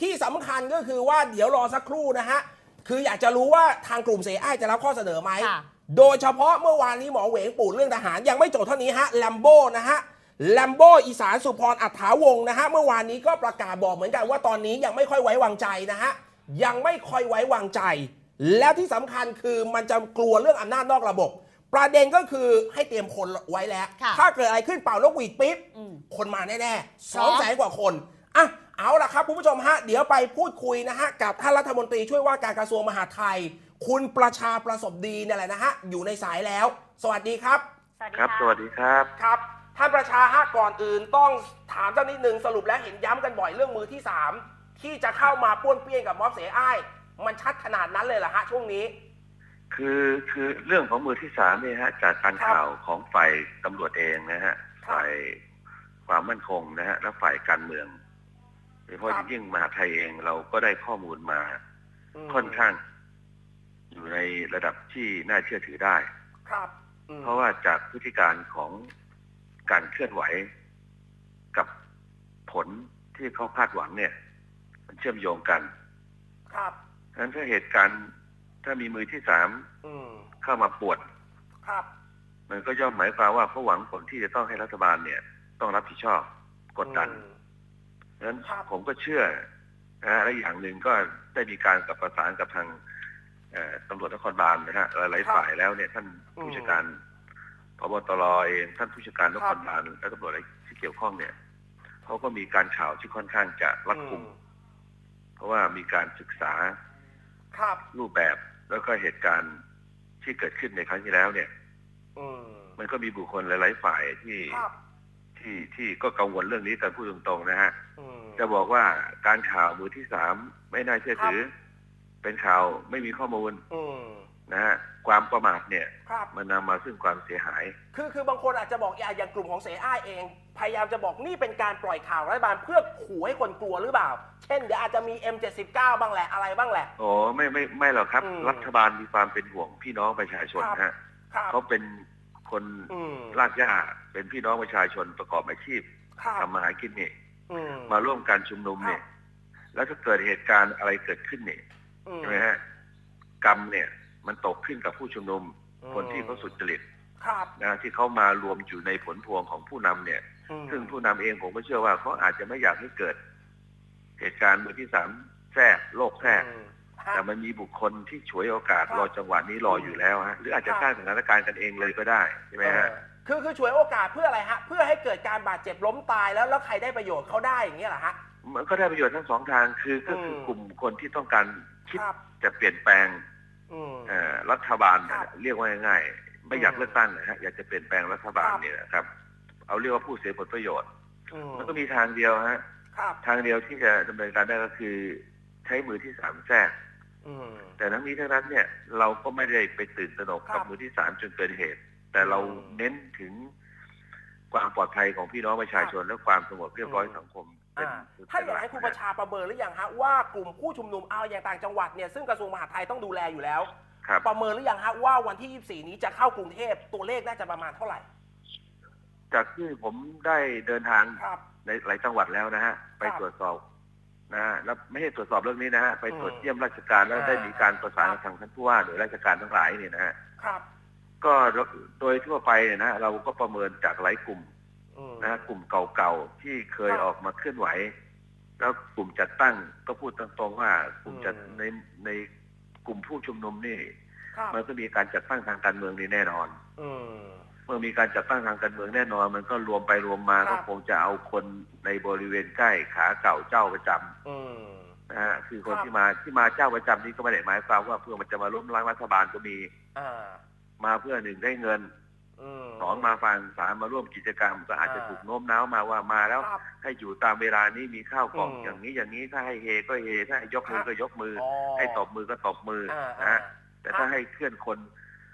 ที่สำคัญก็คือว่าเดี๋ยวรอสักครู่นะฮะ คืออยากจะรู้ว่าทางกลุ่มเสียอ้ายจะรับข้อเสนอไหม ค่ะ โดยเฉพาะเมื่อวานนี้หมอเหวงปูดเรื่องทหารยังไม่จบเท่านี้ฮะแลมโบนะฮะแลมโบอีสานสุพรอัฏฐาวงศ์นะฮะ เมื่อวานนี้ก็ประกาศบอกเหมือนกันว่าตอนนี้ยังไม่ค่อยไว้วางใจนะฮะ ยังไม่ค่อยไว้วางใจ แล้วที่สำคัญคือมันจะกลัวเรื่องอำนาจนอกระบบ ประเด็นก็คือให้เตรียมคนไว้แล้ว ค่ะ ถ้าเกิดอะไรขึ้นเป่านกหวีดปิ๊บ อืม คนมาแน่ๆพสร้อองมแสนกว่าคน อะ เอาล่ะครับคุณผู้ชมฮะ เดี๋ยวไปพูดคุยนะฮะ กับท่านรัฐมนตรีช่วยว่าการกระทรวงมหาดไทย คุณประชาประสบดีเนี่ยแหละนะฮะ อยู่ในสายแล้ว สวัสดีครับ สวัสดีครับค่ะสวัสดีครับ ครับ ท่านประชาฮะก่อนอื่นต้องถามสักนิดหนึ่งสรุปแล้วเห็นย้ำกันบ่อยเรื่องมือที่ 3 ที่จะเข้ามาป้วนเปี้ยนกับม็อบเสียอ้าย มันชัดขนาดนั้นเลยเหรอฮะช่วงนี้ คือคือเรื่องของมือที่สามเนี่ยฮะจากการครับข่าวของฝ่ายตำรวจเองนะฮะ ครับ ฝ่ายความมั่นคงนะฮะและฝ่ายการเมืองโดยเฉพาะครับยิ่งมหาไทยเองเราก็ได้ข้อมูลมามค่อนข้าง อยู่ในระดับที่น่าเชื่อถือได้ ครับอืมเพราะว่าจากพฤติการของการเคลื่อนไหวกับผลที่เขาคาดหวังเนี่ย มันเชื่อมโยงกัน ครับฉะนั้นถ้าเหตุการณ์ถ้ามีมือที่สามอืมเข้ามาปวด ครับ มันก็ย่อมหมายความว่าเขาหวังผลที่จะต้องให้รัฐบาลเนี่ย ต้องรับผิดชอบกดดันอืมฉะ นั้นครับผมก็เชื่อนะฮะและอย่างหนึ่งก็ได้มีการกับประสานกับทางเอ่อตำรวจนครบาลนะฮะหลายๆฝ่ายแล้วเนี่ยท่านผู้จัดการพบตรเองท่านผู้จัดการนครบาลและตำรวจอะไรที่เกี่ยวข้องเนี่ยเขาก็มีการข่าวที่ค่อนข้างจะรัดกุมอืมเพราะว่ามีการศึกษาครับรูปแบบแล้วก็เหตุการณ์ที่เกิดขึ้นในครั้งที่แล้วเนี่ยอืมมันก็มีบุคคลหลาย ๆ ฝ่ายที่ครับที่ที่ก็กังวลเรื่องนี้กันพูดตรงๆนะฮะอืม จะบอกว่าการข่าวมือที่สามไม่น่าเชื่อถือ เป็นข่าวไม่มีข้อมูลอืมนะฮะความประมาทเนี่ยครับมันนำมาซึ่งความเสียหาย คือคือบางคนอาจจะบอกอย่าอย่างกลุ่มของเสอ้ายเอง พยายามจะบอกนี่เป็นการปล่อยข่าวรัฐบาลเพื่อขู่ให้คนกลัวหรือเปล่า เช่นเดี๋ยวอาจจะมี M79 บ้างแหละอะไรบ้างแหละโอ้ไม่ไม่ไม่หรอกครับอืมรัฐบาลมีความเป็นห่วงพี่น้องประชาชนครับฮะครับเขาเป็นคนอืมรากหญ้าเป็นพี่น้องประชาชนประกอบอาชีพครับทำมาหากินเนี่ยอื มมาร่วมการชุมนุมเนี่ย แล้วถ้าเกิดเหตุการณ์อะไรเกิดขึ้นเนี่ยอืมใช่ไหมฮะกรรมเนี่ย มันตกขึ้นกับผู้ชุมนุมอืมคนที่เขาสุจริตครับนะที่เขามารวมอยู่ในผลพวงของผู้นำเนี่ยอืมซึ่งผู้นำเองผมก็เชื่อว่าเขาอาจจะไม่อยากให้เกิด เหตุการณ์มือที่สามแทรกโลกแทรกอืมฮะแต่มันมีบุคคลที่ฉวยโอกาสครับรอจังหวะนี้รออยู่แล้วฮะหรืออาจจะครับสร้างสถานการณ์กันเองเลยก็ได้ใช่ไหมฮะเออ คือคือฉวยโอกาสเพื่ออะไรฮะ เพื่อให้เกิดการบาดเจ็บล้มตายแล้วแล้วใครได้ประโยชน์เขาได้อย่างเงี้ยเหรอฮะ มันก็ได้ประโยชน์ทั้งสองทางคือก็คืออมกลุ่มคนที่ต้องการคิดครับ จะเปลี่ยนแปลงอืม เอ่อรัฐบาลครับนะเรียกว่าง่ายๆไม่อยากอืมเลือกตั้งนะฮะอยากจะเปลี่ยนแปลงรัฐบาลครับเนี่ยนะครับ เอาเรียกว่าผู้เสียผลประโยชน์ อืมมันก็มีทางเดียวฮะครับทางเดียวที่จะดำเนินการได้ก็คือ ใช้มือที่สามแทรก อืม แต่ทั้งนี้ทั้งนั้นเนี่ยเราก็ไม่ได้ไปตื่นตระหนกครักับบ มือที่สามจนเกินเหตุ แต่เราอืมเน้นถึงความปลอดภัยของพี่น้องประชาชน และความสงบเรียบร้อยอืมสังคมเป็นอ่าเป็นถ้าอย่างหลัให้กคุณนะประชาประเมินหรือยังฮะว่ากลุ่มผู้ชุมนุมเอาอย่างต่างจังหวัดเนี่ยซึ่งกระทรวงมหาดไทยต้องดูแลอยู่แล้วครับประเมินหรือยังฮะว่าวันที่ 24 นี้จะเข้ากรุงเทพตัวเลขน่าจะประมาณเท่าไหร่ จากที่ผมได้เดินทางครับในหลายจังหวัดแล้วนะฮะไปครับตรวจสอบนะฮะแล้วไม่ใช่ตรวจสอบเรื่องนี้นะฮะไปตรวจอืมเยี่ยมราชการแล้วอ่าได้มีการประสานครักับบทางท่านผู้ว่าหรือราชการทั้งหลายเนี่ยนะฮะครับ ก็โดยทั่วไปเนี่ยนะฮะเราก็ประเมินจากหลายกลุ่มอืมนะฮะกลุ่มเก่าๆที่เคยครับออกมาเคลื่อนไหว แล้วกลุ่มจัดตั้งก็พูดตรงๆว่ากลุ่มจัดอืมในในกลุ่มผู้ชุมนุมนี่ครับมันก็มีการจัดตั้งทางการเมืองนี่แน่นอนอืมเมื่อมีการจัดตั้งทางการเมืองแน่นอน มันก็รวมไปรวมมาครัก็บคงจะเอาคนในบริเวณใกล้ขาเก่าเจ้าประจำอืมนะฮะคือคนครับที่มาที่มาเจ้าประจำนี่ก็ไม่ได้หมายความว่าเพื่อมันจะมาล้มล้างรัฐบาลก็มีอ่า มาเพื่อหนึ่งได้เงินอืมสองมาฟังสามมาร่วมกิจกรรม ก็อาจจะอ่าถูกโน้มน้าวมาว่ามาแล้วครับให้อยู่ตามเวลานี้มีข้าวกล่องอืมอย่างนี้อย่างนี้ถ้าให้เฮก็เฮถ้าให้ยกมือครับก็ยกมืออ๋อให้ตบมือก็ตบมืออ่านะอ่าฮะแต่ถ้าให้เคลื่อนคน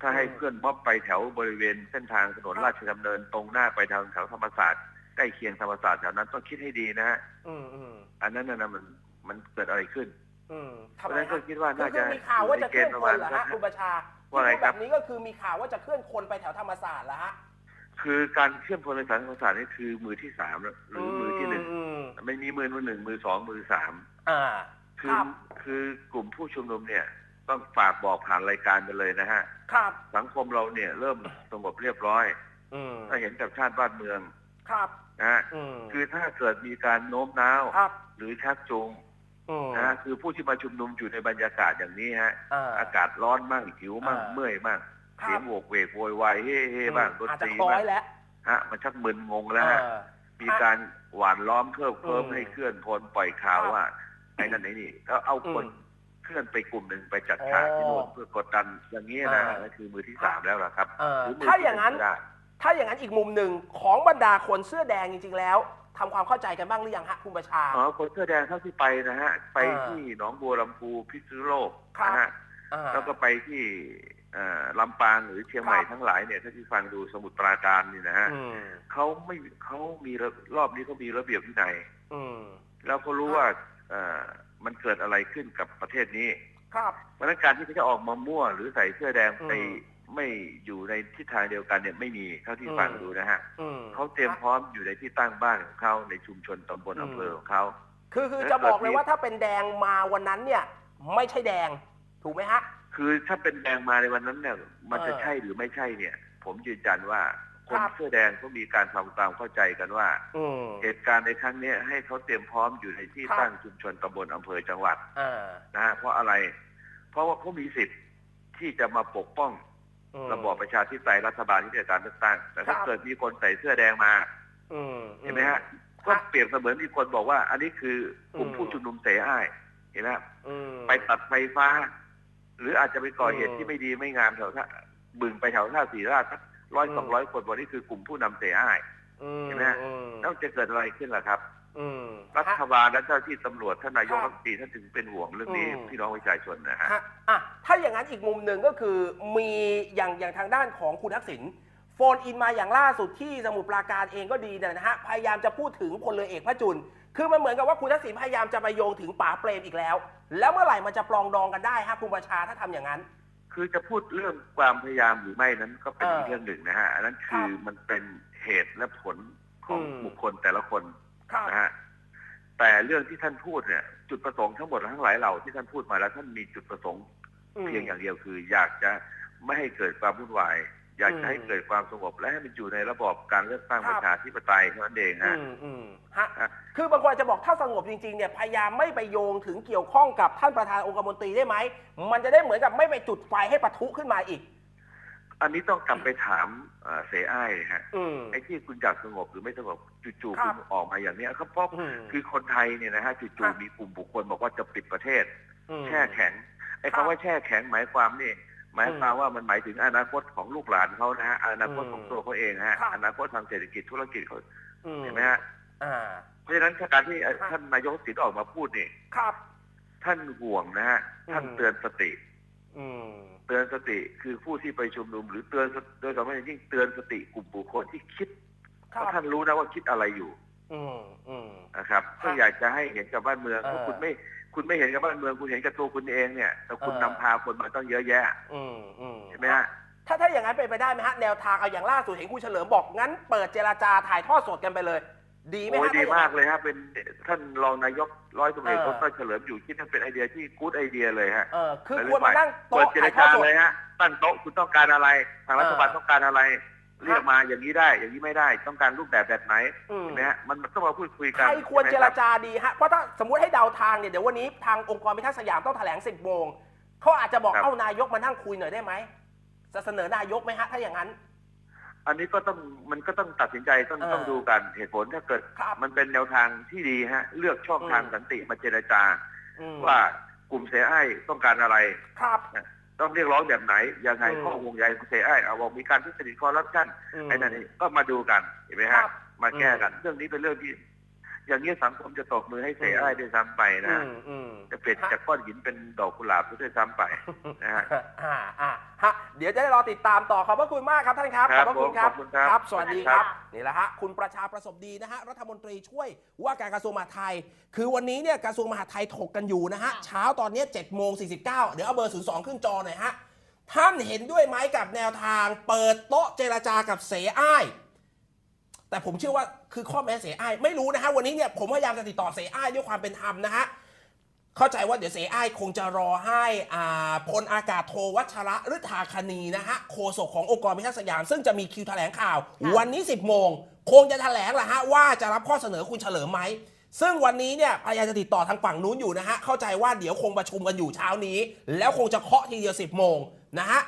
ถ้าให้อืมเคลื่อนม็อบไปแถวบริเวณเส้นทางถนนครับราชดำเนินตรงหน้าไปทางแถวธรรมศาสตร์ใกล้เคียงธรรมศาสตร์แถวนั้นต้องคิดให้ดีนะฮะอืมอืมอันนั้นน่ะนะมันมันเกิดอะไรขึ้นอืมเพทำราะไมฉะนั้นก็ฮะคิดว่าคือน่าคืจะอมีข่าวว่าจะเคลื่อนปคระนมาณเหรอสัฮะกคุณประชา ว่าอะไรที่พูดครับแบบนี้ก็คือมีข่าวว่าจะเคลื่อนคนไปแถวธรรมศาสตร์เหรอฮะคือการเคลื่อนพลในสังคมศาสตร์นี่คือมือที่สามหรือมือที่หนึ่งอืมไม่มีมือมือหนึ่งมือสองมือสามอ่า คืคอรับ คือกลุ่มผู้ชุมนุมเนี่ยต้องฝากบอกผ่านรายการไปเลยนะฮะ ครับ สังคมเราเนี่ยเริ่มสงบเรียบร้อยอืมถ้าเห็นกับชาติบ้านเมืองครับ นะฮะอืมคือถ้าเกิดมีการโน้มน้าว ครับ หรือชักจูงอืมนะฮะ คือผู้ที่มาชุมนุมอยู่ในบรรยากาศอย่างนี้ฮะอ่าอากาศร้อนมั่งหิวมั่งอ่าเมื่อยมั่งครับ เสียงโวกเวกโวยวายเฮ่เฮ่บ้างดนอาจตจะรีคล้อบ้างยแล้วฮะมันชักมึนงงแล้วฮะ เออ มีการหวานล้อมเพิ่มเพิ่มอืมให้เคลื่อนพลปล่อยข่าวครับว่าไอ้นั่นไอ้นี่แล้วเอาคนอืมเคลื่อนไปกลุ่มหนึ่งไปจัดฉากที่โน่นอ๋อเพื่อกดดันอย่างนี้นะอ่านั่นคือมือที่สามแล้วล่ะครับเออหรือมืถ้าที่อย่างนั้นหก็ได้ถ้าอย่างนั้นอีกมุมหนึ่งของบรรดาคนเสื้อแดงจริง ๆ แล้ว ทำความเข้าใจกันบ้างหรือยังฮะคุณประชา อ๋อคนเสื้อแดงเท่าที่ไปนะฮะ ไปอ่าที่หนองบัวลำพูพิษณุโลกครับนะฮะอ่าแล้วก็ไปที่เอ่อลำปางหรือเชียงใหม่ครับทั้งหลายเนี่ยถ้าที่ฟังดูสมุทรปราการนี่นะฮะอืมเขาไม่เขามีระรอบนี้เขามีระเบียบวินัยอืมแล้วเขารู้ครับว่าเอ่อมันเกิดอะไรขึ้นกับประเทศนี้ ครับเพราะฉะนั้นการที่เขาจะออกมามั่วหรือใส่เสื้อแดงไปอืม ไม่อยู่ในทิศทางเดียวกันเนี่ยไม่มีเท่าที่อืมฟังดูนะฮะอืมเขาเตรียมพร้อมอยู่ในที่ตั้งบ้านของเขาในชุมชนตำบลอืมอำเภอของเขาคือคือแล้วจะบอกเลยเกิดมีว่าถ้าเป็นแดงมาวันนั้นเนี่ย ไม่ใช่แดงถูกไหมฮะ คือถ้าเป็นแดงมาในวันนั้นเนี่ยมันจะเออใช่หรือไม่ใช่เนี่ย ผมยืนยันว่าคนครับเสื้อแดงก็มีการทำความเข้าใจกันว่าอืมเหตุการณ์ในครั้งเนี้ยให้เขาเตรียมพร้อมอยู่ในที่ครับตั้งชุมชนตำบลอำเภอจังหวัดอ่านะฮะเพราะอะไร เพราะว่าเขามีสิทธิ์ที่จะมาปกป้องอืม ระบอบประชาธิปไตยรัฐบาลที่ได้การเลือกตั้ง แต่ถ้าครับเกิดมีคนใส่เสื้อแดงมาอืมเห็นไหมฮะครัก็บเปรียบเสมือนมีคนบอกว่า อันนี้คือกลุ่มอืมผู้ชุมนุมเสอ้ายเห็นไหมฮะอืมไปตัดไฟฟ้า หรืออาจจะไปก่อเหตุอืมที่ไม่ดีไม่งามแถวท่าบึงไปแถวท่าสีราชสักร้อยอืมสองร้อยคนวันนี้คือกลุ่มผู้นำเสอ้ายอืมเห็นไหมฮะอืมแล้วจะเกิดอะไรขึ้นล่ะครับ อืม รัฐบาลและเจ้าที่ตำรวจท่านนายกครัรับฐมนตรีท่านถึงเป็นห่วงเรื่องนี้อืม พี่น้องประชาชนนะฮะ ฮะอะถ้าอย่างนั้นอีกมุมหนึ่งก็คือมีอย่างอย่างทางด้านของคุณทักษิณโฟนอินมาอย่างล่าสุดที่สมุทรปราการเองก็ดีเนี่ยนะฮะพยายามจะพูดถึงพลเรือเอกพระจุลคือมันเหมือนกับว่าคุณทักษิณพยายามจะไปโยงถึงป๋าเปรมอีกแล้ว แล้วเมื่อไหร่มันจะปลองดองกันได้ฮะคุณประชาถ้าทำอย่างนั้น คือจะพูดเรื่องความพยายามหรือไม่นั้นก็เป็นเอออีอีกเรื่องหนึ่งนะฮะอันนั้นคือมันเป็นเหตุและผลของอืม บุคคลแต่ละคนครับ นะฮะแต่เรื่องที่ท่านพูดเนี่ย จุดประสงค์ทั้งหมดทั้งหลายเหล่าที่ท่านพูดมาแล้วท่านมีจุดประสงค์เพียงอย่างเดียวคือ อยากจะไม่ให้เกิดความวุ่นวาย อยากจะให้เกิดความสงบและให้มันอยู่ในระบอบการเลือกตั้งครัปบระชาธิปไตยเท่านั้นเองอืฮะมอืมฮะฮะคือบางคนอาจจะบอกถ้าสงบจริงๆเนี่ยพยายามไม่ไปโยงถึงเกี่ยวข้องกับท่านประธานองคมนตรีได้ไหมมันจะได้เหมือนกับไม่ไปจุดไฟให้ปะทุขึ้นมาอีก อันนี้ต้องกลับไปถามเอ่อเสอ้ายฮะอืมไอ้ที่คุณอยากสงบหรือไม่สงบจู่ๆครัคุบณออกมาอย่างเนี้ยก็เพราะอืมคือคนไทยเนี่ยนะฮะครัจู่บๆมีกลุ่มบุคคลบอกว่าจะปิดประเทศอืมแช่แข็งไอ้ครับคำว่าแช่แข็งหมายความนี่หมายความว่ามันหมายถึงอนาคตของลูกหลานเขานะฮะอนาคตอืมของตัวเขาเองฮะครับอนาคตทางเศรษฐกิจธุรกิจเขาอืเห็นไหมฮะอ่าเพราะฉะนั้นการที่ครับท่านนายกสิทธิ์ออกมาพูดนี่ครับ ท่านห่วงนะฮะท่านอืมเตือนสติอืม เตือนสติคือผู้ที่ไปชุมนุม หรือเตือนโดยเฉพาะอย่างยิ่งเตือนสติกลุ่มบุคคลที่คิดครัเพบราะท่านรู้นะว่าคิดอะไรอยู่อืมอืมนะครับครัก็บอยากจะให้เห็นกับบ้านเมืองเออเพราะคุณไม่ คุณไม่เห็นกับบ้านเมืองคุณเห็นกับตัวคุณเองเนี่ยแต่คุณเออนำพาคนมาต้องเยอะแยะอืมอืมใช่ไหมฮะถ้าถ้าอย่างนั้นเป็นไปได้ไหมฮะแนวทางเอาอย่างล่าสุดเห็นคุณเฉลิมบอกงั้นเปิดเจรจาถ่ายทอดสดกันไปเลย ดีไหมโอ้ยฮะดีถ้อย่งมากนั้นเลยฮะเป็นท่านรองนายกร้อยตำรวจเอกเออดรเฉลิมอยู่คิดว่าเป็นไอเดียที่กู๊ดไอเดียเลยฮะเออคือควรมานั่งเปิโต๊ะดเจรถ่ายทอดจาสด เลยฮะตั้งโต๊ะคุณต้องการอะไร ทางรัฐบาลเออ ต้องการอะไร เรียครักบมาอย่างนี้ได้ อย่างนี้ไม่ได้ ต้องการรูปแบบแบบไหนอืม เห็นไหมฮะมันมันต้องมาพูดคุยใคกันรควรเจใช่ไหรมคบจาดีฮะ เพราะถ้าสมมติให้เดาทางเนี่ยเดี๋ยววันนี้ทางองค์กรพิทักษ์สยามต้องแถลง 10โมงเขาอาจจะบอกครับเอ้านายกมานั่งคุยหน่อยได้ไหมจะเสนอนายกไหมฮะ ถ้าอย่างนั้น อันนี้ก็ต้องมันก็ต้องตัดสินใจต้องเออ ต้องดูกันเหตุผลถ้าเกิดครับมันเป็นแนวทางที่ดีฮะ เลือกช่องทางอืมสันติมาเจรจา อืมว่ากลุ่มเสียไอ้ายต้องการอะไร ครับ ต้องเรียกร้องแบบไหนยังไงอืม ข้อห่วงใยของเสียไอ้ายเอาบอกมีการทุจริตคอร์รัปชันม ไอ้นั่นนี่ก็มาดูกันเห็นไหมครัฮะบ มาแก้กันอืมเรื่องนี้เป็นเรื่องที่ อย่างนี้สังคมจะตบมือให้เสียไอ้ายด้วยซ้ำไปนะอืฮะมอืมจะเปลี่ยนจากก้อนหินเป็นดอกกุหลาบด้วยซ้ำไปนะฮะอ่าอ่าฮะเดี๋ยวจะได้รอติดตามต่อขอบพระคุณมากครับท่านครับครับพระคุณครับผมขอบคุณครับ สวัสดีคครัรับบนี่แหละฮะคุณประชาประสบดีนะฮะรัฐมนตรีช่วยว่าการกระทรวงมหาดไทย คือวันนี้เนี่ยกระทรวงมหาดไทยถกกันอยู่นะฮะค่ะเช้าตอนเนี้7จ็ดโมงสีเดี๋ยวเอาเบอร์ 02 ขึ้นจอหน่อยฮะท่านเห็นด้วยไหมกับแนวทาง เปิดโต๊ะเจรจากับเสอ้าย แต่ผมเชื่อว่าคือข้อแม้เสอ้ายไม่รู้นะฮะวันนี้เนี่ยผมพยายามจะติดต่อเสอ้ายด้วยความเป็นธรรมนะฮะเข้าใจว่าเดี๋ยวเสอ้ายคงจะรอให้อ่าพลอากาศโทวัชระฤทธาคณีนะฮะโฆษกขององค์กรพิทักษ์สยาม ซึ่งจะมีคิวแถลงข่าวค่ะวันนี้ 10 โมง คงจะแถลงแหละฮะว่าจะรับข้อเสนอคุณเฉลิมไหมซึ่งวันนี้เนี่ยพยายามจะติดต่อทางฝั่งนู้นอยู่นะฮะเข้าใจว่าเดี๋ยวคงประชุมกันอยู่เช้านี้ แล้วคงจะเคาะทีเดียว10 โมงนะฮะ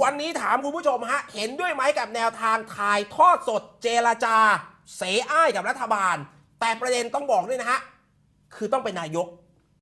วันนี้ถามคุณผู้ชมฮะ เห็นด้วยไหมกับแนวทางถ่ายทอดสดเจรจา เสอ้ายกับรัฐบาล แต่ประเด็นต้องบอกด้วยนะฮะ คือต้องเป็นนายก